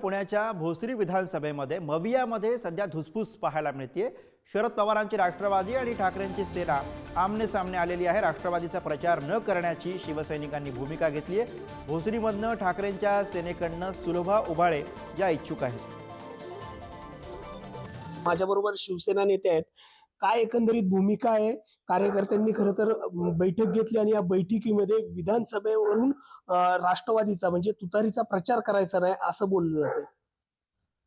पुण्याच्या भोसरी विधानसभेमध्ये मवियामध्ये सध्या धुसफूस पाहायला मिळते शरद पवारांची राष्ट्रवादी आणि ठाकरेंची सेना आमने सामने आलेली आहे. राष्ट्रवादीचा प्रचार न करण्याची शिवसैनिकांनी भूमिका घेतली आहे भोसरीमधनं ठाकरेंच्या सेनेकडनं सुलभा उभाळे या इच्छुक आहेत. माझ्याबरोबर शिवसेना नेते आहेत. काय एकंदरीत भूमिका आहे? कार्यकर्त्यांनी खरं तर बैठक घेतली आणि या बैठकीमध्ये विधानसभेवरून राष्ट्रवादीचा म्हणजे तुतारीचा प्रचार करायचा नाही असं बोललं जातं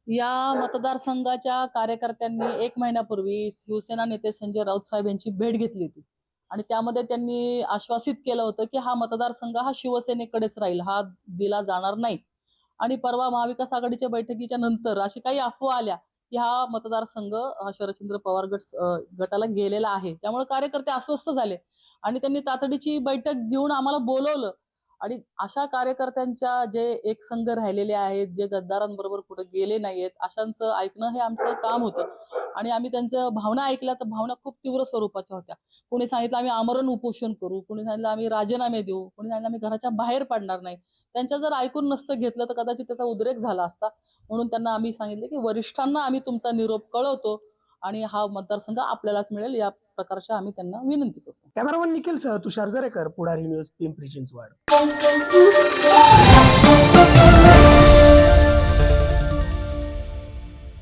या मतदारसंघाच्या कार्यकर्त्यांनी एक महिन्यापूर्वी शिवसेना नेते संजय राऊत साहेब यांची भेट घेतली होती. आणि त्यामध्ये त्यांनी आश्वासित केलं होतं की हा मतदारसंघ हा शिवसेनेकडेच राहील हा दिला जाणार नाही. आणि परवा महाविकास आघाडीच्या बैठकीच्या नंतर अशी काही अफवा आल्या ह्या मतदारसंघ हा शरदचंद्र पवार गट गटाला गेलेला आहे. त्यामुळे कार्यकर्ते अस्वस्थ झाले. आणि त्यांनी तातडीची बैठक घेऊन आम्हाला बोलवलं. आणि अशा कार्यकर्त्यांच्या जे एक संघ राहिलेले आहेत जे गद्दारांबरोबर कुठे गेले नाहीयेत अशांचं ऐकणं हे आमचं काम होतं. आणि आम्ही त्यांच्या भावना ऐकल्या तर भावना खूप तीव्र स्वरूपाच्या होत्या. कोणी सांगितलं आम्ही आमरण उपोषण करू कोणी सांगितलं आम्ही राजीनामे देऊ कोणी सांगितलं आम्ही घराच्या बाहेर पडणार नाही. त्यांच्या जर ऐकून नसतं घेतलं तर कदाचित त्याचा उद्रेक झाला असता. म्हणून त्यांना आम्ही सांगितलं की वरिष्ठांना आम्ही तुमचा निरोप कळवतो. आणि हा मतदारसंघ आपल्यालाच मिळेल या प्रकारच्या आम्ही त्यांना विनंती करतो. कॅमेरामन निखिल सह तुषार जरेकर पुढारी न्यूज पिंपरी चिंचवड.